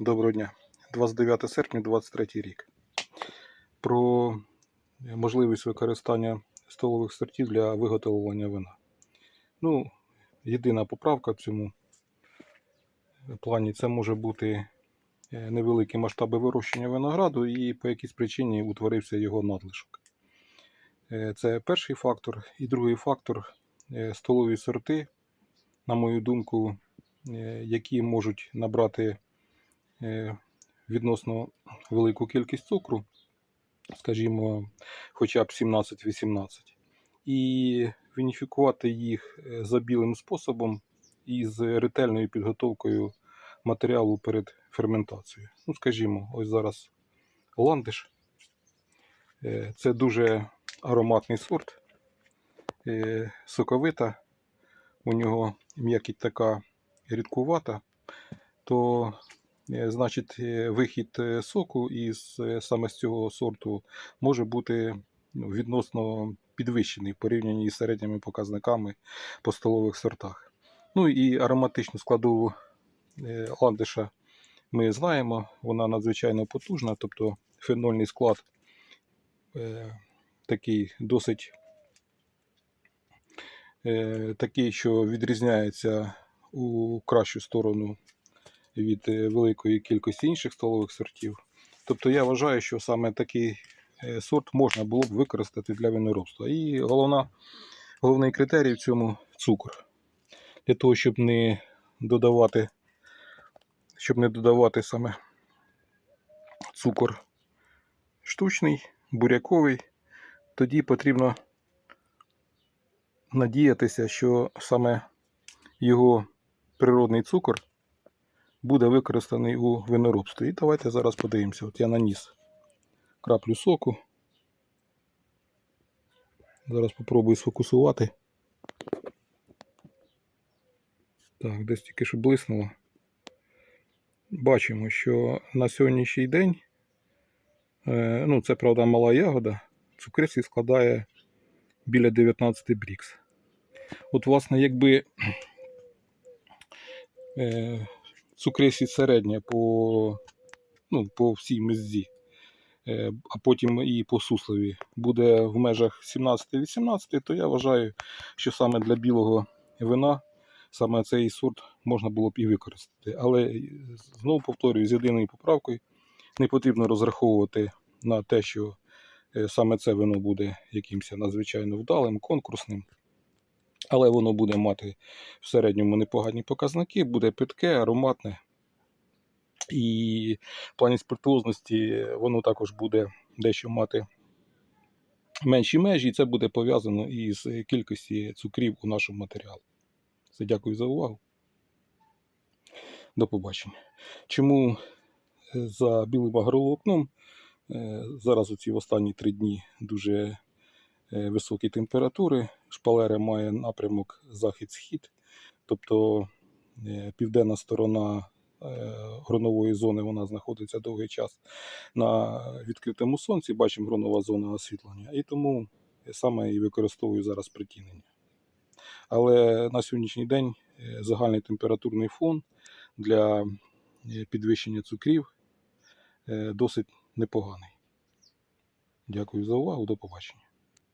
Доброго дня. 29 серпня 23 рік. Про можливість використання столових сортів для виготовлення вина. Ну, єдина поправка в цьому плані це може бути е, невеликі масштаби вирощення винограду і по якійсь причині утворився його надлишок. Е, Це перший фактор. І другий фактор е, столові сорти, на мою думку, які можуть набрати відносно велику кількість цукру, скажімо, хоча б 17-18, і вініфікувати їх е, за білим способом з ретельною підготовкою матеріалу перед ферментацією. Ну, скажімо, ось зараз ландиш. Е, Це дуже ароматний сорт, е, соковита, у нього м'якіть така рідкувата, то Е, Значить, е, вихід е, соку із е, саме з цього сорту може бути ну, відносно підвищений в порівнянні із середніми показниками по столових сортах. Ну і ароматичну складову е, ландиша ми знаємо, вона надзвичайно потужна, тобто фенольний склад е, такий досить е, такий, що відрізняється у кращу сторону від е, великої кількості інших столових сортів. Тобто я вважаю, що саме такий е, сорт можна було б використати для виноробства. І головна, головний критерій в цьому цукор. Для того, щоб не додавати, щоб не додавати саме цукор штучний, буряковий, тоді потрібно надіятися, що саме його природний цукор буде використаний у виноробстві. І давайте зараз подивимося. От я наніс краплю соку. Зараз спробую сфокусувати. Так, десь тільки що блиснуло. Бачимо, що на сьогоднішній день, е, ну це правда мала ягода, цукриці складає біля 19 брікс. От, власне, якби е, цукрисість середня по, ну, по всій мезді, е, а потім і по суслові буде в межах 17-18, то я вважаю, що саме для білого вина саме цей сорт можна було б і використати. Але знову повторюю, з єдиною поправкою не потрібно розраховувати на те, що е, саме це вино буде якимось надзвичайно вдалим, конкурсним. Але воно буде мати в середньому непогані показники, буде питке, ароматне. І в плані спиртуозності воно також буде дещо мати менші межі, і це буде пов'язано із кількості цукрів у нашому матеріалі. Все, дякую за увагу. До побачення. Чому е, за білим агроволокном е, зараз у ці останні три дні дуже високі температури. Шпалера має напрямок захід-схід, тобто е, південна сторона е, гронової зони вона знаходиться довгий час на відкритому сонці. Бачимо гронова зона освітлення, і тому саме і використовую зараз притінення. Але на сьогоднішній день е, загальний температурний фон для е, підвищення цукрів е, досить непоганий. Дякую за увагу, до побачення.